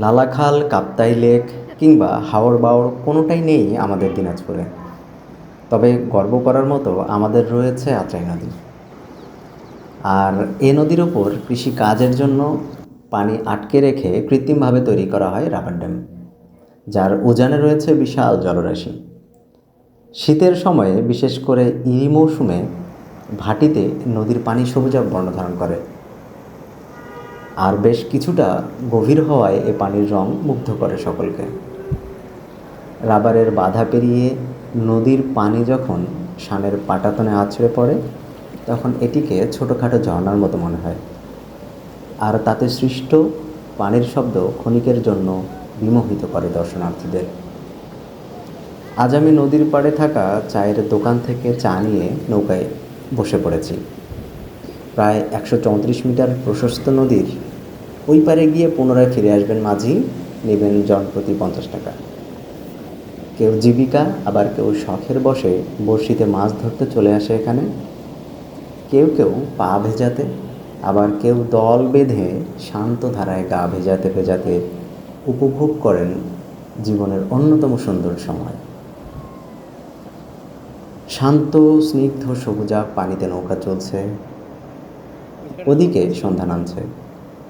Lalakhal, Kaptai lake কিংবা হাওড় বাওড় কোনোটাই নেই আমাদের দিনাজপুরে। তবে গর্ব করার মতো আমাদের রয়েছে আত্রাই নদী। আর এ নদীর ওপর কৃষি কাজের জন্য পানি আটকে রেখে কৃত্রিমভাবে তৈরি করা হয় রাবার ড্যাম, যার উজানে রয়েছে বিশাল জলরাশি। শীতের সময়ে বিশেষ করে ইরি মৌসুমে ভাটিতে নদীর পানি সবুজাব বর্ণ ধারণ করে। আর বেশ কিছুটা গভীর হওয়ায় এ পানির রং মুগ্ধ করে সকলকে। রাবারের বাধা পেরিয়ে নদীর পানি যখন সানের পাটাতনে আছড়ে পড়ে, তখন এটিকে ছোটোখাটো ঝর্ণার মতো মনে হয়। আর তাতে সৃষ্ট পানির শব্দ ক্ষণিকের জন্য বিমোহিত করে দর্শনার্থীদের। আজ আমি নদীর পাড়ে থাকা চায়ের দোকান থেকে চা নিয়ে নৌকায় বসে পড়েছি। প্রায় একশো চৌত্রিশ মিটার প্রশস্ত নদীর ওই পারে গিয়ে পুনরায় ফিরে আসবেন মাঝি, নেবেন জন প্রতি পঞ্চাশ টাকা। কেউ জীবিকা, আবার কেউ শখের বসে বড়শিতে মাছ ধরতে চলে আসে এখানে। কেউ কেউ পা ভেজাতে, আবার কেউ দল বেঁধে শান্ত ধারায় গা ভেজাতে ভেজাতে উপভোগ করেন জীবনের অন্যতম সুন্দর সময়। শান্ত, স্নিগ্ধ সবুজা পানিতে নৌকা চলছে। ওদিকে সন্ধ্যা নামছে।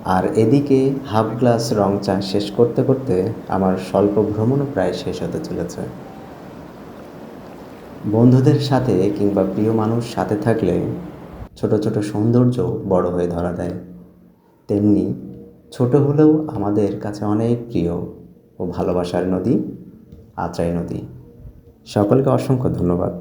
আর এদিকে হাফ গ্লাস রং চা শেষ করতে করতে আমার স্বল্প ভ্রমণও প্রায় শেষ হতে চলেছে। বন্ধুদের সাথে কিংবা প্রিয় মানুষ সাথে থাকলে ছোট ছোট সৌন্দর্য বড় হয়ে ধরা দেয়। তেমনি ছোট হলেও আমাদের কাছে অনেক প্রিয় ও ভালোবাসার নদী, আত্রাই নদী। সকলকে অসংখ্য ধন্যবাদ।